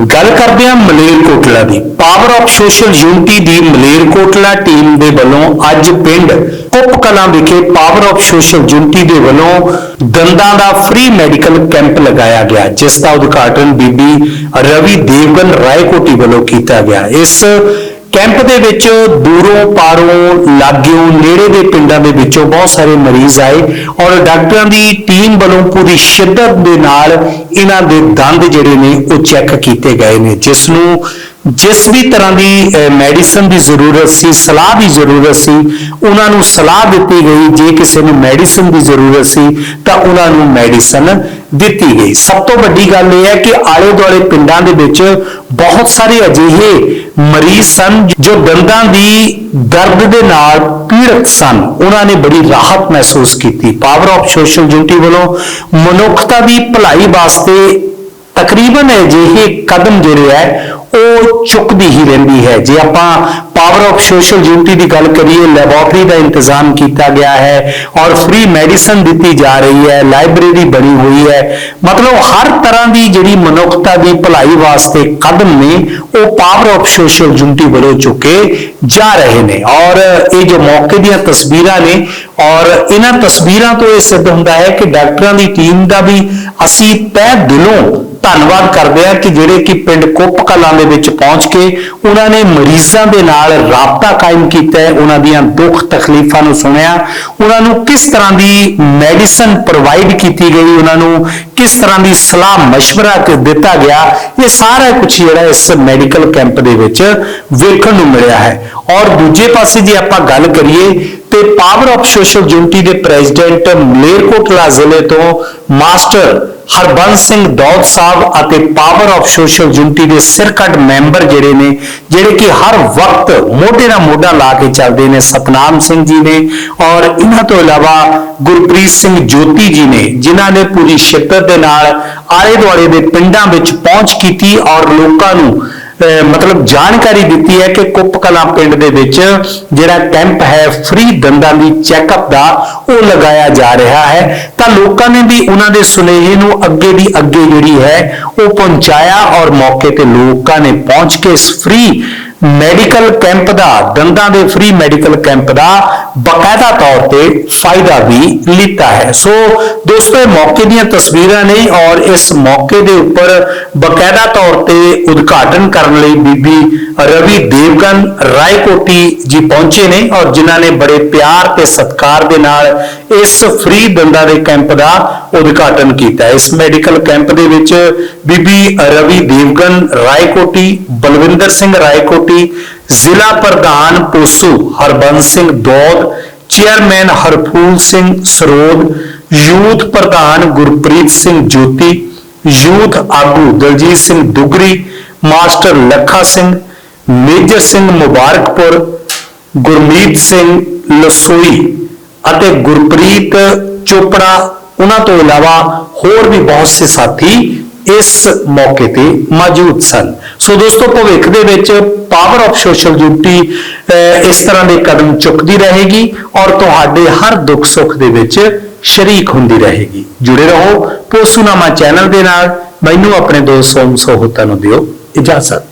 ਗੱਲ ਕਰਦੇ ਹਾਂ ਮਲੇਰਕੋਟਲਾ ਦੀ। ਪਾਵਰ ਆਫ ਸੋਸ਼ਲ ਯੂਨਿਟੀ ਦੀ ਮਲੇਰਕੋਟਲਾ ਟੀਮ ਦੇ ਵੱਲੋਂ ਅੱਜ ਪਿੰਡ ਕੁੱਪ ਕਲਾਂ ਵਿਖੇ ਪਾਵਰ ਆਫ ਸੋਸ਼ਲ ਯੂਨਿਟੀ ਦੇ ਵੱਲੋਂ ਦੰਦਾਂ ਦਾ ਫ੍ਰੀ ਮੈਡੀਕਲ ਕੈਂਪ ਲਗਾਇਆ ਗਿਆ, ਜਿਸ ਦਾ ਉਦਘਾਟਨ ਬੀਬੀ ਰਵੀ ਦੇਵਗਨ ਰਾਏਕੋਟੀ ਵੱਲੋਂ ਕੀਤਾ ਗਿਆ। ਇਸ ਕੈਂਪ ਦੇ ਵਿੱਚ ਦੂਰੋਂ, ਪਾਰੋਂ, ਲਾਗਿਓਂ, ਨੇੜੇ ਦੇ ਪਿੰਡਾਂ ਦੇ ਵਿੱਚੋਂ ਬਹੁਤ ਸਾਰੇ ਮਰੀਜ਼ ਆਏ ਔਰ ਡਾਕਟਰਾਂ ਦੀ ਟੀਮ ਵੱਲੋਂ ਪੂਰੀ ਸ਼ਿੱਦਤ ਦੇ ਨਾਲ ਇਹਨਾਂ ਦੇ ਦੰਦ ਜਿਹੜੇ ਨੇ ਉਹ ਚੈੱਕ ਕੀਤੇ ਗਏ ਨੇ, ਜਿਸ ਨੂੰ ਜਿਸ ਵੀ ਤਰ੍ਹਾਂ ਦੀ ਮੈਡੀਸਨ ਦੀ ਜ਼ਰੂਰਤ ਸੀ, ਸਲਾਹ ਦੀ ਜ਼ਰੂਰਤ ਸੀ, ਉਹਨਾਂ ਨੂੰ ਸਲਾਹ ਦਿੱਤੀ ਗਈ, ਜੇ ਕਿਸੇ ਨੂੰ ਮੈਡੀਸਨ ਦੀ ਜ਼ਰੂਰਤ ਸੀ, ਤਾਂ ਉਹਨਾਂ ਨੂੰ ਮੈਡੀਸਨ ਦਿੱਤੀ ਗਈ। ਸਭ ਤੋਂ ਵੱਡੀ ਗੱਲ ਇਹ ਹੈ ਕਿ ਆਲੇ ਦੁਆਲੇ ਪਿੰਡਾਂ ਦੇ ਵਿੱਚ ਬਹੁਤ ਸਾਰੇ ਅਜਿਹੇ ਮਰੀਜ਼ ਸਨ, ਜੋ ਦੰਦਾਂ ਦੀ ਦਰਦ ਦੇ ਨਾਲ ਪੀੜਤ ਸਨ। ਉਹਨਾਂ ਨੇ ਬੜੀ ਰਾਹਤ ਮਹਿਸੂਸ ਕੀਤੀ। ਪਾਵਰ ਆਫ ਸੋਸ਼ਲ ਡਿਊਟੀ ਵੱਲੋਂ ਮਨੁੱਖਤਾ ਦੀ ਭਲਾਈ ਵਾਸਤੇ ਤਕਰੀਬਨ ਅਜਿਹੇ ਕਦਮ ਜਿਹੜੇ ਹੈ ਉਹ ਚੁੱਕਦੀ ਹੀ ਰਹਿੰਦੀ ਹੈ। ਜੇ ਆਪਾਂ ਪਾਵਰ ਆਫ ਸੋਸ਼ਲ ਡਿਊਟੀ ਦੀ ਗੱਲ ਕਰੀਏ ਲੈਬੋਰਟਰੀ ਦਾ ਇੰਤਜ਼ਾਮ ਕੀਤਾ ਗਿਆ ਹੈ ਔਰ ਫ੍ਰੀ ਮੈਡੀਸਨ ਦਿੱਤੀ ਜਾ ਰਹੀ ਹੈ ਲਾਇਬ੍ਰੇਰੀ ਬਣੀ ਹੋਈ ਹੈ। ਮਤਲਬ ਹਰ ਤਰ੍ਹਾਂ ਦੀ ਜਿਹੜੀ ਮਨੁੱਖਤਾ ਦੀ ਭਲਾਈ ਵਾਸਤੇ ਕਦਮ ਨੇ, ਉਹ ਪਾਵਰ ਆਫ ਸੋਸ਼ਲ ਡਿਊਟੀ ਵੱਲੋਂ ਚੁੱਕੇ ਜਾ ਰਹੇ ਨੇ। ਔਰ ਇਹ ਜੋ ਮੌਕੇ ਦੀਆਂ ਤਸਵੀਰਾਂ ਨੇ, ਔਰ ਇਹਨਾਂ ਤਸਵੀਰਾਂ ਤੋਂ ਇਹ ਸਿੱਧ ਹੁੰਦਾ ਹੈ ਕਿ ਡਾਕਟਰਾਂ ਦੀ ਟੀਮ ਦਾ ਵੀ ਅਸੀਂ ਤੈ ਦਿਲੋਂ ਧੰਨਵਾਦ ਕਰਦੇ ਹਾਂ ਕਿ ਜਿਹੜੇ ਕਿ ਪਿੰਡ ਕੁੱਪ ਕਲਾਂ ਦੇ ਵਿੱਚ ਪਹੁੰਚ ਕੇ ਉਹਨਾਂ ਨੇ ਮਰੀਜ਼ਾਂ ਦੇ ਨਾਲ ਰਾਬਤਾ ਕਾਇਮ ਕੀਤਾ ਹੈ, ਉਹਨਾਂ ਦੀਆਂ ਦੁੱਖ ਤਕਲੀਫਾਂ ਨੂੰ ਸੁਣਿਆ, ਉਹਨਾਂ ਨੂੰ ਕਿਸ ਤਰ੍ਹਾਂ ਦੀ ਮੈਡੀਸਨ ਪ੍ਰੋਵਾਈਡ ਕੀਤੀ ਗਈ, ਉਹਨਾਂ ਨੂੰ ਕਿਸ ਤਰ੍ਹਾਂ ਦੀ ਸਲਾਹ مشਵਰਾ ਦਿੱਤਾ ਗਿਆ, ਇਹ ਸਾਰਾ ਕੁਝ ਜਿਹੜਾ ਇਸ ਮੈਡੀਕਲ ਕੈਂਪ ਦੇ ਵਿੱਚ ਵੇਖਣ ਨੂੰ ਮਿਲਿਆ ਹੈ। ਔਰ ਦੂਜੇ ਪਾਸੇ ਜੇ ਆਪਾਂ ਗੱਲ ਕਰੀਏ ਤੇ ਪਾਵਰ ਆਫ ਸੋਸ਼ਲ ਯੂਨਿਟੀ ਦੇ ਪ੍ਰੈਜ਼ੀਡੈਂਟ ਮਲੇਰਕੋਟਲਾ ਜ਼ਿਲ੍ਹੇ ਤੋਂ ਮਾਸਟਰ ਹਰਬੰਸ ਸਿੰਘ ਦੌਦ ਸਾਹਿਬ ਅਤੇ ਪਾਵਰ ਆਫ ਸੋਸ਼ਲ ਯੂਨਿਟੀ ਦੇ ਸਿਰਕੱਢ ਮੈਂਬਰ ਜਿਹੜੇ ਨੇ, ਜਿਹੜੇ ਕਿ ਹਰ ਵਕਤ ਮੋਢੇ ਨਾਲ ਮੋਢਾ ਲਾ ਕੇ ਚੱਲਦੇ ਨੇ, ਸਤਨਾਮ ਸਿੰਘ ਜੀ ਨੇ ਔਰ ਇਹਨਾਂ ਤੋਂ ਇਲਾਵਾ ਗੁਰਪ੍ਰੀਤ ਸਿੰਘ ਜੋਤੀ ਜੀ ਨੇ, ਜਿਨ੍ਹਾਂ ਨੇ ਪੂਰੀ ਸ਼ਿੱਦਤ ਦੇ ਨਾਲ ਆਲੇ ਦੁਆਲੇ ਦੇ ਪਿੰਡਾਂ ਵਿੱਚ ਪਹੁੰਚ ਕੀਤੀ ਔਰ ਲੋਕਾਂ ਨੂੰ ਮਤਲਬ ਜਾਣਕਾਰੀ ਦਿੱਤੀ ਹੈ ਕਿ ਕੁੱਪ ਕਲਾਂ ਪਿੰਡ ਦੇ ਵਿੱਚ ਜਿਹੜਾ ਕੈਂਪ ਹੈ ਫ੍ਰੀ ਦੰਦਾਂ ਦੀ ਚੈੱਕਅਪ ਦਾ ਉਹ ਲਗਾਇਆ ਜਾ ਰਿਹਾ ਹੈ। ਤਾਂ ਲੋਕਾਂ ਨੇ ਵੀ ਉਹਨਾਂ ਦੇ ਸੁਨੇਹੇ ਨੂੰ ਅੱਗੇ ਦੀ ਅੱਗੇ ਜਿਹੜੀ ਹੈ ਉਹ ਪਹੁੰਚਾਇਆ ਔਰ ਮੌਕੇ ਤੇ ਲੋਕਾਂ ਨੇ ਪਹੁੰਚ ਕੇ ਇਸ ਫ੍ਰੀ ਮੈਡੀਕਲ ਕੈਂਪ ਦਾ ਦੰਦਾਂ ਦੇ ਫ੍ਰੀ ਮੈਡੀਕਲ ਕੈਂਪ ਦਾ ਬਕਾਇਦਾ ਤੌਰ ਤੇ ਫਾਇਦਾ ਵੀ ਲਿੱਤਾ ਹੈ। ਸੋ ਦੋਸਤੋ ਇਹ ਮੌਕੇ ਦੀਆਂ ਤਸਵੀਰਾਂ ਨੇ ਔਰ ਇਸ ਮੌਕੇ ਦੇ ਉੱਪਰ ਬਕਾਇਦਾ ਤੌਰ ਤੇ ਉਦਘਾਟਨ ਕਰਨ ਲਈ ਬੀਬੀ ਰਵੀ ਦੇਵਗਨ ਰਾਏਕੋਟੀ ਜੀ ਪਹੁੰਚੇ ਨੇ ਔਰ ਜਿਨ੍ਹਾਂ ਨੇ ਬੜੇ ਪਿਆਰ ਤੇ ਸਤਿਕਾਰ ਦੇ ਨਾਲ ਇਸ ਫ੍ਰੀ ਦੰਦਾਂ ਦੇ ਕੈਂਪ ਦਾ ਉਦਘਾਟਨ ਕੀਤਾ ਇਸ ਮੈਡੀਕਲ ਕੈਂਪ ਦੇ ਵਿੱਚ ਬੀਬੀ ਰਵੀ ਦੇਵਗਨ ਰਾਏਕੋਟੀ, ਬਲਵਿੰਦਰ ਸਿੰਘ ਰਾਏਕੋਟੀ ਜ਼ਿਲ੍ਹਾ ਪ੍ਰਧਾਨ ਪੋਸੂ ਹਰਬੰਸ ਸਿੰਘ ਦੌਦ, ਚੇਅਰਮੈਨ ਹਰਫੂਲ ਸਿੰਘ ਸਰੋਦ, ਯੂਥ ਪ੍ਰਧਾਨ ਗੁਰਪ੍ਰੀਤ ਸਿੰਘ ਜੋਤੀ, ਯੂਥ ਆਗੂ ਦਲਜੀਤ ਸਿੰਘ ਦੁਗਰੀ, ਮਾਸਟਰ ਲੱਖਾ ਸਿੰਘ, ਮੇਜਰ ਸਿੰਘ ਮੁਬਾਰਕਪੁਰ, ਗੁਰਮੀਤ ਸਿੰਘ ਲਸੋਈ ਅਤੇ ਗੁਰਪ੍ਰੀਤ ਚੋਪੜਾ। ਉਹਨਾਂ ਤੋਂ ਇਲਾਵਾ ਹੋਰ ਵੀ ਬਹੁਤ ਸੇ ਸਾਥੀ ਇਸ ਮੌਕੇ ਤੇ ਮੌਜੂਦ ਸਨ। ਸੋ ਦੋਸਤੋ, ਭਵਿੱਖ ਦੇ ਵਿੱਚ ਪਾਵਰ ਆਫ ਸੋਸ਼ਲ ਡਿਊਟੀ ਇਸ ਤਰ੍ਹਾਂ ਦੇ ਕਦਮ ਚੁੱਕਦੀ ਰਹੇਗੀ ਔਰ ਤੁਹਾਡੇ ਹਰ ਦੁੱਖ ਸੁੱਖ ਦੇ ਵਿੱਚ ਸ਼ਰੀਕ ਹੁੰਦੀ ਰਹੇਗੀ। ਜੁੜੇ ਰਹੋ ਪੋਸੂਨਾਮਾ ਚੈਨਲ ਦੇ ਨਾਲ। ਮੈਨੂੰ ਆਪਣੇ ਦੋਸਤ ਸੋਮ ਸੋਹਤਾ ਨੂੰ ਦਿਓ ਇਜਾਜ਼ਤ।